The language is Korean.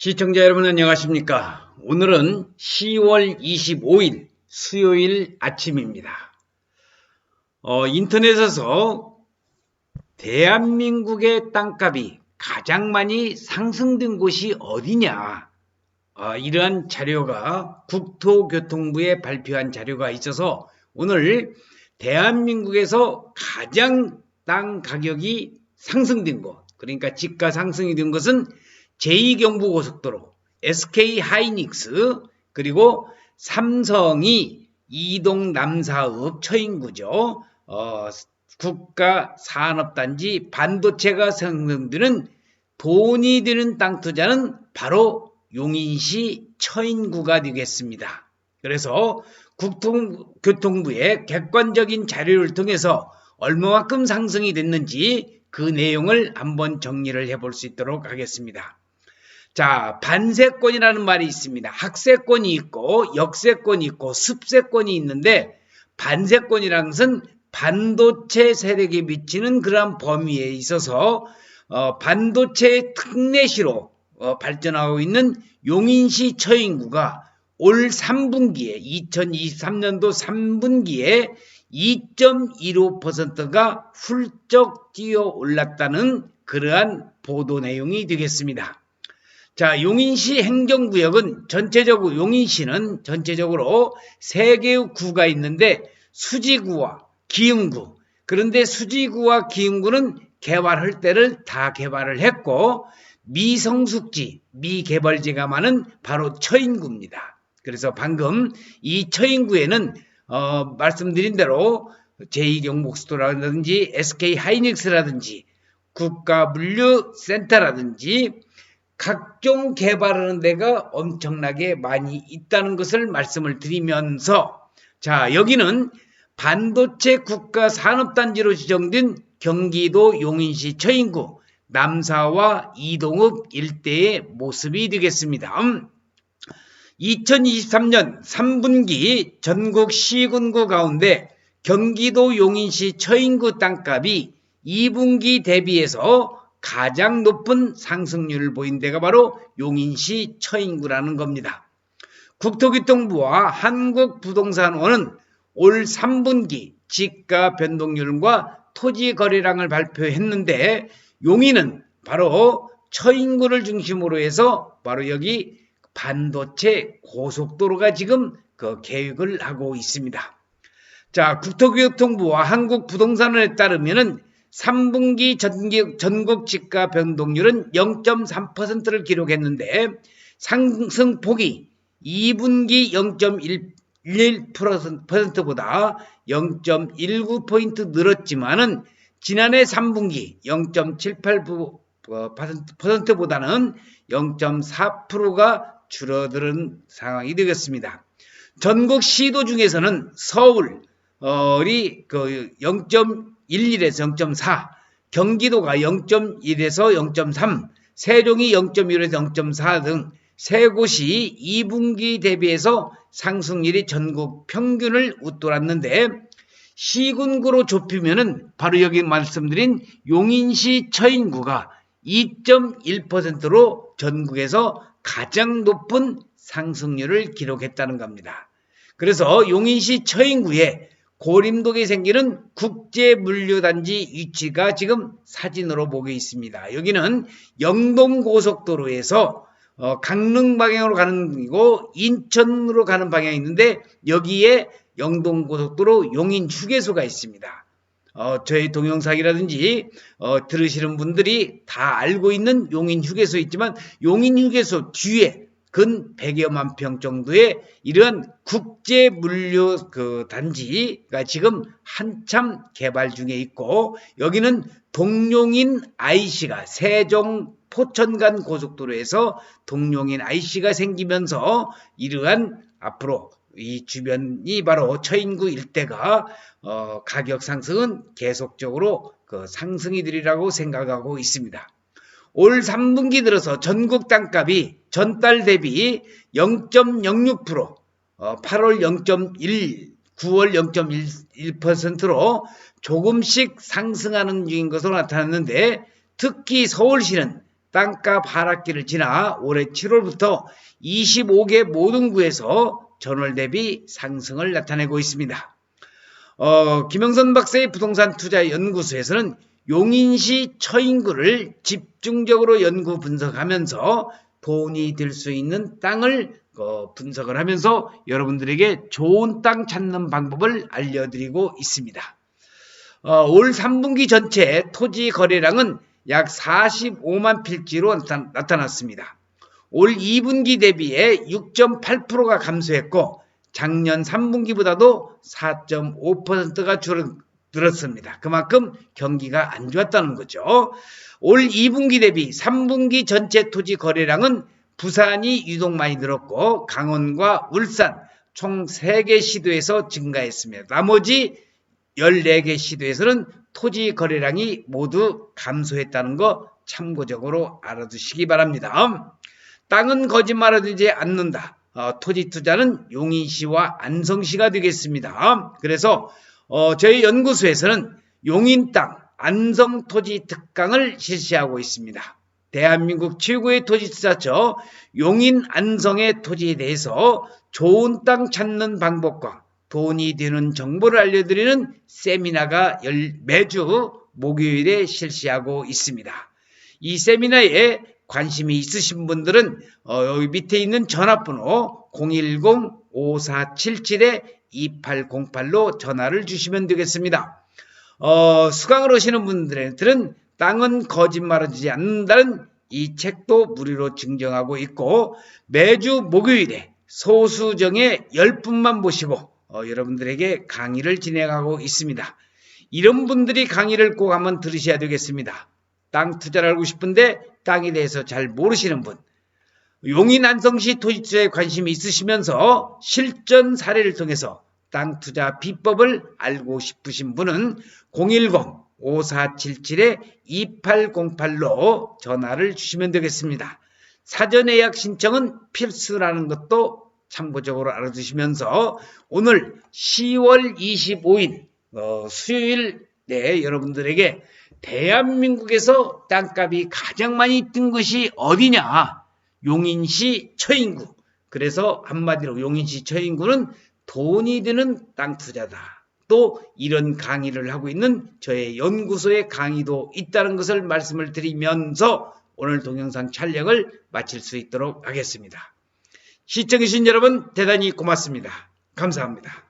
시청자 여러분 안녕하십니까? 오늘은 10월 25일 수요일 아침입니다. 어, 인터넷에서 대한민국의 땅값이 가장 많이 상승된 곳이 어디냐? 어, 이러한 자료가 국토교통부에 발표한 자료가 있어서 오늘 대한민국에서 가장 땅 가격이 상승된 곳, 그러니까 집가 상승이 된 것은 제2경부고속도로, SK 하이닉스, 그리고 삼성이 이동 남사읍 처인구죠. 어, 국가 산업단지 반도체가 상승되는 돈이 드는 땅 투자는 바로 용인시 처인구가 되겠습니다. 그래서 국토교통부의 객관적인 자료를 통해서 얼마만큼 상승이 됐는지 그 내용을 한번 정리를 해볼 수 있도록 하겠습니다. 자, 반세권이라는 말이 있습니다. 학세권이 있고 역세권이 있고 습세권이 있는데 반세권이라는 것은 반도체 세력에 미치는 그러한 범위에 있어서 어, 반도체 특례시로 어, 발전하고 있는 용인시 처인구가 올 3분기에 2023년도 3분기에 2.15%가 훌쩍 뛰어 올랐다는 그러한 보도 내용이 되겠습니다. 자, 용인시 행정구역은 전체적으로 용인시는 전체적으로 세 개의 구가 있는데 수지구와 기흥구. 그런데 수지구와 기흥구는 개발할 때를 다 개발을 했고 미성숙지, 미개발지가 많은 바로 처인구입니다. 그래서 방금 이 처인구에는 어, 말씀드린 대로 제2경복수도라든지 SK 하이닉스라든지 국가물류센터라든지 각종 개발하는 데가 엄청나게 많이 있다는 것을 말씀을 드리면서 자 여기는 반도체 국가 산업단지로 지정된 경기도 용인시 처인구 남사와 이동읍 일대의 모습이 되겠습니다. 2023년 3분기 전국 시군구 가운데 경기도 용인시 처인구 땅값이 2분기 대비해서 가장 높은 상승률을 보인 데가 바로 용인시 처인구라는 겁니다. 국토교통부와 한국부동산원은 올 3분기 지가 변동률과 토지 거래량을 발표했는데 용인은 바로 처인구를 중심으로 해서 바로 여기 반도체 고속도로가 지금 그 계획을 하고 있습니다. 자, 국토교통부와 한국부동산원에 따르면은 3분기 전국, 전국 집가 변동률은 0.3%를 기록했는데 상승폭이 2분기 0.11%보다 0.19포인트 늘었지만은 지난해 3분기 0.78%보다는 0.4%가 줄어드는 상황이 되겠습니다. 전국 시도 중에서는 서울이 그 0.11에서 0.4, 경기도가 0.1에서 0.3, 세종이 0.1에서 0.4 등 세 곳이 2분기 대비해서 상승률이 전국 평균을 웃돌았는데 시군구로 좁히면은 바로 여기 말씀드린 용인시 처인구가 2.1%로 전국에서 가장 높은 상승률을 기록했다는 겁니다. 그래서 용인시 처인구에 고림동에 생기는 국제물류단지 위치가 지금 사진으로 보고 있습니다. 여기는 영동고속도로에서 어, 강릉 방향으로 가는 이고 인천으로 가는 방향이 있는데 여기에 영동고속도로 용인 휴게소가 있습니다. 어, 저희 동영상이라든지 어, 들으시는 분들이 다 알고 있는 용인 휴게소 있지만 용인 휴게소 뒤에 근 100여만 평 정도의 이런 국제 물류 그 단지가 지금 한참 개발 중에 있고 여기는 동용인 IC가 세종 포천간 고속도로에서 동용인 IC가 생기면서 이러한 앞으로 이 주변이 바로 처인구 일대가 어, 가격 상승은 계속적으로 그 상승이 되리라고 생각하고 있습니다. 올 3분기 들어서 전국 땅값이 전달 대비 0.06%, 어, 8월 0.1, 9월 0.1%로 조금씩 상승하는 중인 것으로 나타났는데 특히 서울시는 땅값 하락기를 지나 올해 7월부터 25개 모든 구에서 전월 대비 상승을 나타내고 있습니다. 어, 김영선 박사의 부동산 투자 연구소에서는 용인시 처인구를 집중적으로 연구 분석하면서 돈이 될 수 있는 땅을 어, 분석을 하면서 여러분들에게 좋은 땅 찾는 방법을 알려드리고 있습니다. 어, 올 3분기 전체 토지 거래량은 약 45만 필지로 나타났습니다. 올 2분기 대비해 6.8%가 감소했고 작년 3분기보다도 4.5%가 줄어 들었습니다. 그만큼 경기가 안 좋았다는 거죠. 올 2분기 대비 3분기 전체 토지 거래량은 부산이 유독 많이 늘었고 강원과 울산 총 3개 시도에서 증가했습니다. 나머지 14개 시도에서는 토지 거래량이 모두 감소했다는 거 참고적으로 알아두시기 바랍니다. 땅은 거짓말하지 않는다. 어, 토지 투자는 용인시와 안성시가 되겠습니다. 그래서 어, 저희 연구소에서는 용인 땅 안성 토지 특강을 실시하고 있습니다. 대한민국 최고의 토지 투자처 용인 안성의 토지에 대해서 좋은 땅 찾는 방법과 돈이 되는 정보를 알려드리는 세미나가 매주 목요일에 실시하고 있습니다. 이 세미나에 관심이 있으신 분들은 어, 여기 밑에 있는 전화번호 010-5477-2808로 전화를 주시면 되겠습니다. 어, 수강을 오시는 분들은 땅은 거짓말하지 않는다는 이 책도 무료로 증정하고 있고 매주 목요일에 소수정의 10분만 모시고 어, 여러분들에게 강의를 진행하고 있습니다. 이런 분들이 강의를 꼭 한번 들으셔야 되겠습니다. 땅 투자를 하고 싶은데 땅에 대해서 잘 모르시는 분, 용인 안성시 토지투자에 관심이 있으시면서 실전 사례를 통해서 땅 투자 비법을 알고 싶으신 분은 010-5477-2808로 전화를 주시면 되겠습니다. 사전 예약 신청은 필수라는 것도 참고적으로 알아두시면서 오늘 10월 25일 어, 수요일 네 여러분들에게 대한민국에서 땅값이 가장 많이 뜬 것이 어디냐? 용인시 처인구. 그래서 한마디로 용인시 처인구는 돈이 드는 땅 투자다. 또 이런 강의를 하고 있는 저의 연구소의 강의도 있다는 것을 말씀을 드리면서 오늘 동영상 촬영을 마칠 수 있도록 하겠습니다. 시청해주신 여러분 대단히 고맙습니다. 감사합니다.